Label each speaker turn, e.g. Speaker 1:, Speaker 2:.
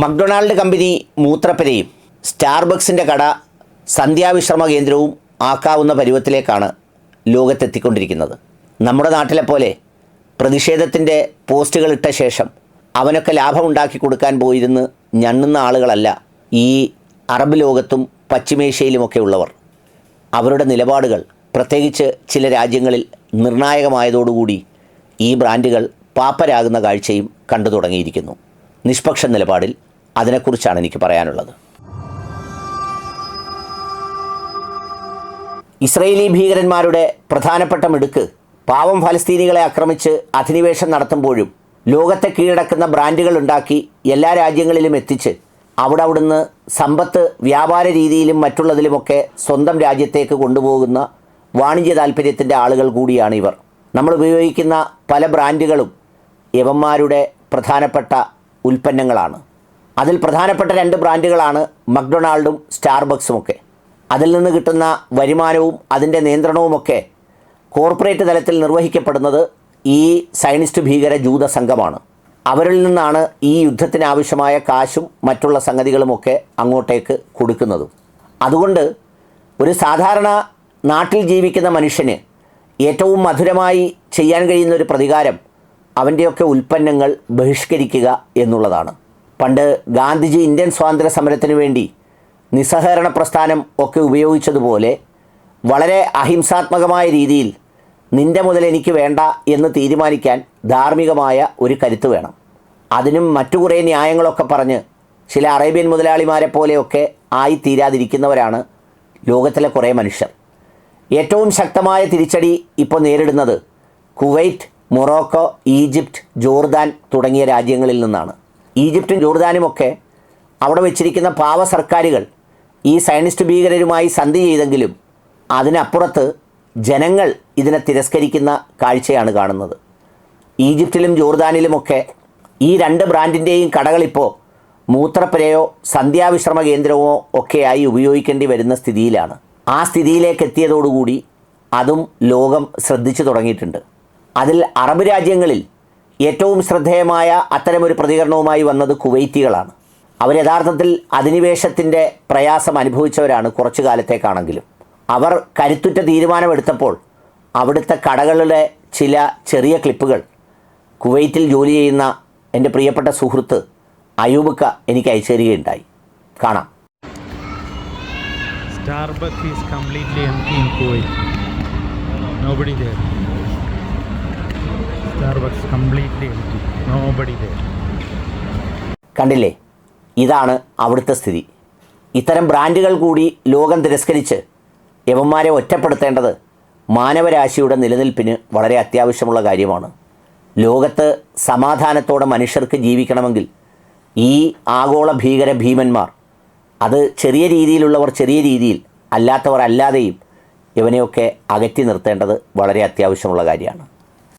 Speaker 1: McDonald company മൂത്രപ്പരയും സ്റ്റാർബക്സിന്റെ കട സന്ധ്യാവിശ്രമ കേന്ദ്രവും ആക്കാവുന്ന പരുവത്തിലേക്കാണ് ലോകത്തെത്തിക്കൊണ്ടിരിക്കുന്നത്. നമ്മുടെ നാട്ടിലെ പോലെ പ്രതിഷേധത്തിന്റെ പോസ്റ്റുകൾ ഇട്ട ശേഷം അവനൊക്കെ ലാഭമുണ്ടാക്കി കൊടുക്കാൻ പോയിരുന്ന് ഞണ്ണുന്ന ആളുകളല്ല ഈ അറബ് ലോകത്തും പശ്ചിമേഷ്യയിലുമൊക്കെ ഉള്ളവർ അവരുടെ നിലപാടുകൾ പ്രത്യേകിച്ച് ചില രാജ്യങ്ങളിൽ നിർണായകമായതോടുകൂടി ഈ ബ്രാൻഡുകൾ പാപ്പരാകുന്ന കാഴ്ചയും കണ്ടു തുടങ്ങിയിരിക്കുന്നു. നിഷ്പക്ഷ നിലപാടിൽ അതിനെക്കുറിച്ചാണ് എനിക്ക് പറയാനുള്ളത്. ഇസ്രയേലി ഭീകരന്മാരുടെ പ്രധാനപ്പെട്ട മിടുക്ക് പാവം ഫലസ്തീനികളെ ആക്രമിച്ച് അധിനിവേശം നടത്തുമ്പോഴും ലോകത്തെ കീഴടക്കുന്ന ബ്രാൻഡുകൾ ഉണ്ടാക്കി എല്ലാ രാജ്യങ്ങളിലും എത്തിച്ച് അവിടെ അവിടുന്ന് സമ്പത്ത് വ്യാപാര രീതിയിലും മറ്റുള്ളതിലുമൊക്കെ സ്വന്തം രാജ്യത്തേക്ക് കൊണ്ടുപോകുന്ന വാണിജ്യ താല്പര്യത്തിന്റെ ആളുകൾ കൂടിയാണ് ഇവർ. നമ്മൾ ഉപയോഗിക്കുന്ന പല ബ്രാൻഡുകളും യവന്മാരുടെ പ്രധാനപ്പെട്ട ഉൽപ്പന്നങ്ങളാണ്. അതിൽ പ്രധാനപ്പെട്ട രണ്ട് ബ്രാൻഡുകളാണ് മക്ഡൊണാൾഡും സ്റ്റാർബക്സുമൊക്കെ. അതിൽ നിന്ന് കിട്ടുന്ന വരുമാനവും അതിന്റെ നിയന്ത്രണവുമൊക്കെ കോർപ്പറേറ്റ് തലത്തിൽ നിർവഹിക്കപ്പെടുന്നത് ഈ സയനിസ്റ്റ് ഭീകര ജൂത സംഘമാണ്. അവരിൽ നിന്നാണ് ഈ യുദ്ധത്തിന് ആവശ്യമായ കാശും മറ്റുള്ള സംഗതികളുമൊക്കെ അങ്ങോട്ടേക്ക് കൊടുക്കുന്നതും. അതുകൊണ്ട് ഒരു സാധാരണ നാട്ടിൽ ജീവിക്കുന്ന മനുഷ്യന് ഏറ്റവും മധുരമായി ചെയ്യാൻ കഴിയുന്ന ഒരു പ്രതികാരം അവന്റെയൊക്കെ ഉൽപ്പന്നങ്ങൾ ബഹിഷ്കരിക്കുക എന്നുള്ളതാണ്. പണ്ട് ഗാന്ധിജി ഇന്ത്യൻ സ്വാതന്ത്ര്യ സമരത്തിന് വേണ്ടി നിസ്സഹകരണ പ്രസ്ഥാനം ഒക്കെ ഉപയോഗിച്ചതുപോലെ വളരെ അഹിംസാത്മകമായ രീതിയിൽ നിന്റെ മുതൽ എനിക്ക് വേണ്ട എന്ന് തീരുമാനിക്കാൻ ധാർമ്മികമായ ഒരു കരുത്ത് വേണം. അതിനും മറ്റു കുറേ ന്യായങ്ങളൊക്കെ പറഞ്ഞ് ചില അറേബ്യൻ മുതലാളിമാരെ പോലെയൊക്കെ ആയിത്തീരാതിരിക്കുന്നവരാണ് ലോകത്തിലെ കുറേ മനുഷ്യർ. ഏറ്റവും ശക്തമായ തിരിച്ചടി ഇപ്പോൾ നേരിടുന്നത് കുവൈറ്റ് മൊറോക്കോ ഈജിപ്റ്റ് ജോർദാൻ തുടങ്ങിയ രാജ്യങ്ങളിൽ നിന്നാണ്. ഈജിപ്തും ജോർദാനുമൊക്കെ അവിടെ വെച്ചിരിക്കുന്ന പാവ സർക്കാരുകൾ ഈ സയനിസ്റ്റ് ഭീകരരുമായി സന്ധി ചെയ്തെങ്കിലും അതിനപ്പുറത്ത് ജനങ്ങൾ ഇതിനെ തിരസ്കരിക്കുന്ന കാഴ്ചയാണ് കാണുന്നത്. ഈജിപ്തിലും ജോർദാനിലുമൊക്കെ ഈ രണ്ട് ബ്രാൻഡിന്റെയും കടകളിപ്പോൾ മൂത്രപ്പുരയോ സന്ധ്യാവിശ്രമ കേന്ദ്രമോ ഒക്കെയായി ഉപയോഗിക്കേണ്ടി വരുന്ന സ്ഥിതിയിലാണ്. ആ സ്ഥിതിയിലേക്ക് എത്തിയതോടുകൂടി അതും ലോകം ശ്രദ്ധിച്ചു തുടങ്ങിയിട്ടുണ്ട്. അതിൽ അറബ് രാജ്യങ്ങളിൽ ഏറ്റവും ശ്രദ്ധേയമായ അത്തരമൊരു പ്രതികരണവുമായി വന്നത് കുവൈറ്റികളാണ് അവർ യഥാർത്ഥത്തിൽ അധിനിവേശത്തിന്റെ പ്രയാസം അനുഭവിച്ചവരാണ് കുറച്ചു കാലത്തേക്കാണെങ്കിലും അവർ കരുത്തുറ്റ തീരുമാനമെടുത്തപ്പോൾ അവിടുത്തെ കടകളുടെ ചില ചെറിയ ക്ലിപ്പുകൾ കുവൈറ്റിൽ ജോലി ചെയ്യുന്ന എന്റെ പ്രിയപ്പെട്ട സുഹൃത്ത് അയൂബക്ക എനിക്ക് അയച്ചു തരികയുണ്ടായി കാണാം
Speaker 2: Starbucks is completely empty in Kuwait. Nobody there. Empty. Nobody there.
Speaker 1: കണ്ടില്ലേ ഇതാണ് അവിടുത്തെ സ്ഥിതി ഇത്തരം ബ്രാൻഡുകൾ കൂടി ലോകം തിരസ്കരിച്ച് യവന്മാരെ ഒറ്റപ്പെടുത്തേണ്ടത് മാനവരാശിയുടെ നിലനിൽപ്പിന് വളരെ അത്യാവശ്യമുള്ള കാര്യമാണ് ലോകത്ത് സമാധാനത്തോടെ മനുഷ്യർക്ക് ജീവിക്കണമെങ്കിൽ ഈ ആഗോള ഭീകര ഭീമന്മാർ അത് ചെറിയ രീതിയിലുള്ളവർ ചെറിയ രീതിയിൽ അല്ലാത്തവർ അല്ലാതെയും ഇവനെയൊക്കെ അകറ്റി നിർത്തേണ്ടത് വളരെ അത്യാവശ്യമുള്ള കാര്യമാണ്